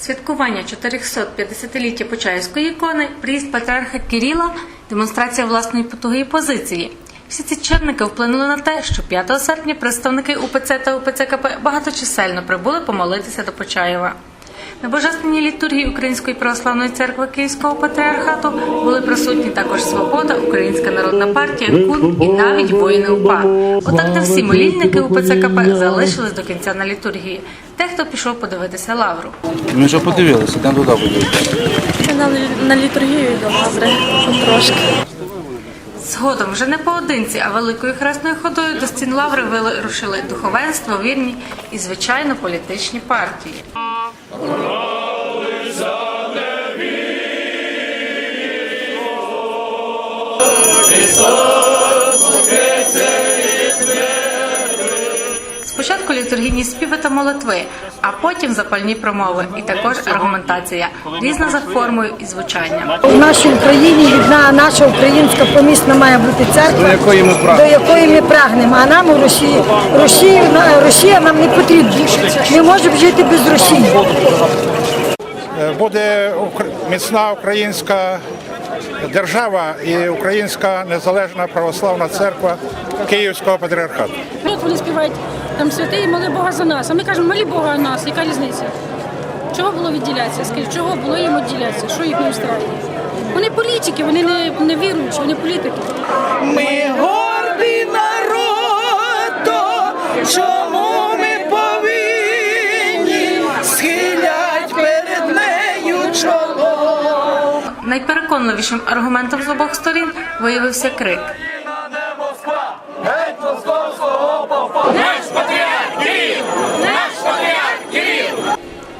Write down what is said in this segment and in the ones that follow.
Святкування 450-ліття Почаївської ікони, приїзд патріарха Кирила, демонстрація власної потуги і позиції. Всі ці черники вплинули на те, що 5 серпня представники УПЦ та УПЦКП багаточисельно прибули помолитися до Почаєва. На божественній літургії Української православної церкви Київського патріархату були присутні також Свобода, Українська народна партія, КУН і навіть воїни УПА. Отак не всі молільники УПЦ КП залишились до кінця на літургії. Дехто пішов подивитися лавру. Ми вже подивилися, йдемо туди подивитися. На, на літургію добре, трошки. Згодом вже не поодинці, а великою хресною ходою до стін лаври вирушили духовенство, вірні і звичайно політичні партії. Спочатку літургійні співи та молитви, а потім запальні промови і також аргументація, різна за формою і звучанням. В нашій Україні одна наша українська помісна має бути церква, до якої ми прагнемо, до якої ми прагнемо. А нам у Росії Росія, Росія нам не потрібна. Ми можемо жити без Росії. буде міцна українська держава і українська незалежна православна церква Київського патріархату. Як вони співають там святий, моли Бога за нас. А ми кажемо, молі Бога за нас, яка різниця? Чого було відділятися? Скажіть, чого було їм відділятися? Що їх не встраює? Вони політики, вони не, не віруючі, вони політики. Ми Найпереконливішим аргументом з обох сторін виявився крик.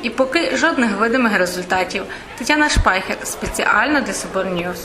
І поки жодних видимих результатів. Тетяна Шпайхер спеціально для Собор Ньюс.